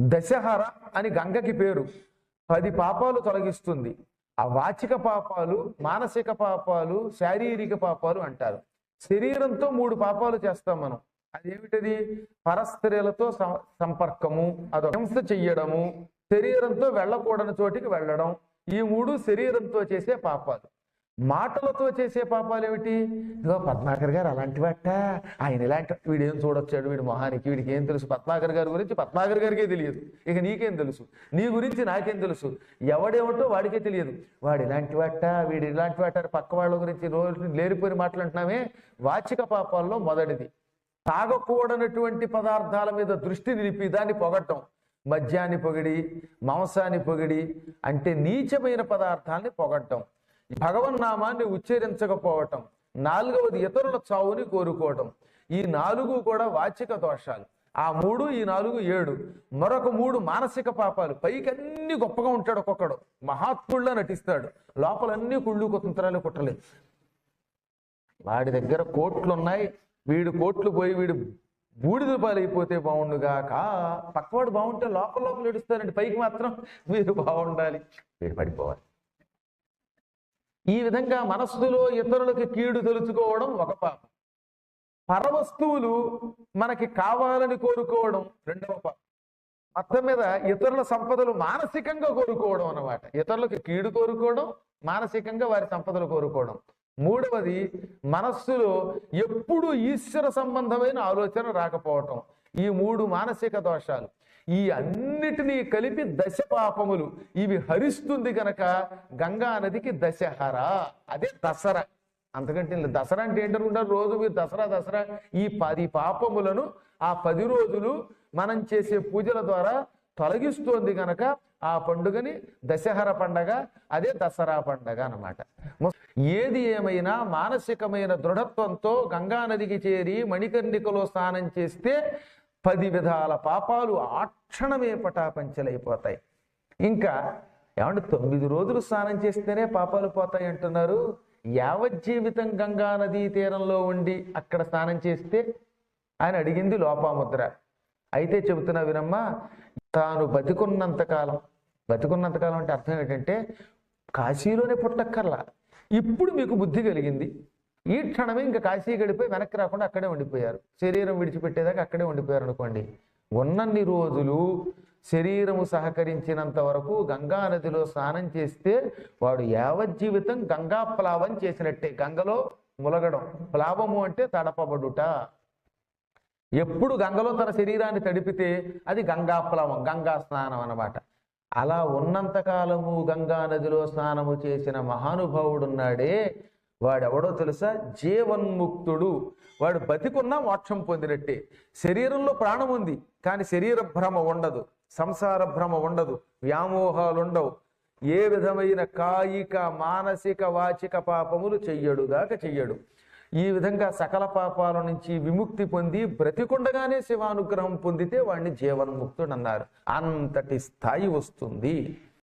దశహర అని గంగకి పేరు. పది పాపాలు తొలగిస్తుంది. ఆ వాచిక పాపాలు మానసిక పాపాలు శారీరక పాపాలు అంటారు. శరీరంతో మూడు పాపాలు చేస్తాం మనం. అదేమిటది? పరస్త్రీలతో సం- సంపర్కము అదొక హింస చెయ్యడము శరీరంతో వెళ్ళకూడని చోటికి వెళ్ళడం. ఈ మూడు శరీరంతో చేసే పాపాలు. మాటలతో చేసే పాపాలు ఏమిటి ఇదిగో పద్మాకర్ గారు అలాంటి వాట ఆయన ఇలాంటి వీడు ఏం చూడొచ్చాడు? వీడి మొహానికి వీడికి ఏం తెలుసు? పద్మాకర్ గారి గురించి పద్మాకర్ గారికే తెలియదు. ఇక నీకేం తెలుసు? నీ గురించి నాకేం తెలుసు? ఎవడేమిటో వాడికే తెలియదు. వాడు ఇలాంటి వాట వీడు ఇలాంటి వాట పక్క వాళ్ళ గురించి రోజు లేరిపోయిన మాట్లాడుతున్నామే వాచిక పాపాల్లో మొదటిది. తాగకూడనటువంటి పదార్థాల మీద దృష్టి నిలిపి దాన్ని పొగట్టం మద్యాన్ని పొగిడి మాంసాన్ని పొగిడి అంటే నీచమైన పదార్థాన్ని పొగట్టం భగవన్నామాన్ని ఉచ్చరించకపోవటం నాలుగవది ఇతరుల చావుని కోరుకోవటం ఈ నాలుగు కూడా వాచిక దోషాలు. ఆ మూడు ఈ నాలుగు ఏడు. మరొక మూడు మానసిక పాపాలు. పైకి అన్ని గొప్పగా ఉంటాడు ఒక్కొక్కడు. మహాత్ముళ్ళ నటిస్తాడు. లోపలన్నీ కుళ్ళు కుతంత్రాలు కుట్టలేదు. వాడి దగ్గర కోట్లు ఉన్నాయి వీడు కోట్లు పోయి వీడు బూడిద పాలైపోతే బాగుండుగాక పక్కవాడు బాగుంటే లోపల లోపల ఏడుస్తారండి పైకి మాత్రం మీరు బాగుండాలి వీడు పడిపోవాలి ఈ విధంగా మనస్సులో ఇతరులకు కీడు తెలుసుకోవడం ఒక పాపం. పరవస్తువులు మనకి కావాలని కోరుకోవడం రెండవ పాపం. మొత్తం మీద ఇతరుల సంపదలు మానసికంగా కోరుకోవడం అన్నమాట. ఇతరులకు కీడు కోరుకోవడం మానసికంగా వారి సంపదలు కోరుకోవడం. మూడవది మనస్సులో ఎప్పుడు ఈశ్వర సంబంధమైన ఆలోచన రాకపోవటం. ఈ మూడు మానసిక దోషాలు. ఈ అన్నిటినీ కలిపి దశ పాపములు. ఇవి హరిస్తుంది గనక గంగా నదికి దశహర. అదే దసరా. అంతకంటే దసరా అంటే ఏంటనుకుంటారు రోజు మీరు దసరా దసరా ఈ పది పాపములను ఆ పది రోజులు మనం చేసే పూజల ద్వారా తొలగిస్తోంది గనక ఆ పండుగని దశహర పండగ అదే దసరా పండగ అనమాట ఏది ఏమైనా మానసికమైన దృఢత్వంతో గంగా నదికి చేరి మణికర్ణికలో స్నానం చేస్తే పది విధాల పాపాలు ఆ క్షణమే పటాపంచలైపోతాయి. ఇంకా ఏమంటే తొమ్మిది రోజులు స్నానం చేస్తేనే పాపాలు పోతాయి అంటున్నారు. యావజ్జీవితం గంగా నదీ తీరంలో ఉండి అక్కడ స్నానం చేస్తే ఆయన అడిగింది లోపాముద్ర. అయితే చెబుతున్నా వినమ్మా తాను బతికున్నంతకాలం బతికున్నంతకాలం అంటే అర్థం ఏంటంటే కాశీలోనే పుట్టక్కర్లా. ఇప్పుడు మీకు బుద్ధి కలిగింది. ఈ క్షణమే ఇంకా కాశీ గడిపోయి వెనక్కి రాకుండా అక్కడే ఉండిపోయారు. శరీరం విడిచిపెట్టేదాకా అక్కడే ఉండిపోయారు అనుకోండి. ఉన్నన్ని రోజులు శరీరము సహకరించినంత వరకు గంగా నదిలో స్నానం చేస్తే వాడు యావజ్జీవితం గంగా ప్లావం చేసినట్టే. గంగలో ములగడం. ప్లావము అంటే తడపబడుట. ఎప్పుడు గంగలో తన శరీరాన్ని తడిపితే అది గంగా ప్లావం గంగా స్నానం అన్నమాట. అలా ఉన్నంతకాలము గంగా నదిలో స్నానము చేసిన మహానుభావుడున్నాడే వాడెవడో తెలుసా? జీవన్ముక్తుడు. వాడు బతికున్నా మోక్షం పొందినట్టే. శరీరంలో ప్రాణం ఉంది కానీ శరీర భ్రమ ఉండదు సంసార భ్రమ ఉండదు వ్యామోహాలు ఉండవు ఏ విధమైన కాయిక మానసిక వాచిక పాపములు చెయ్యడుగాక చెయ్యడు. ఈ విధంగా సకల పాపాల నుంచి విముక్తి పొంది బ్రతికుండగానే శివానుగ్రహం పొందితే వాడిని జీవన్ముక్తుడు అన్నారు అంతటి స్థాయి వస్తుంది.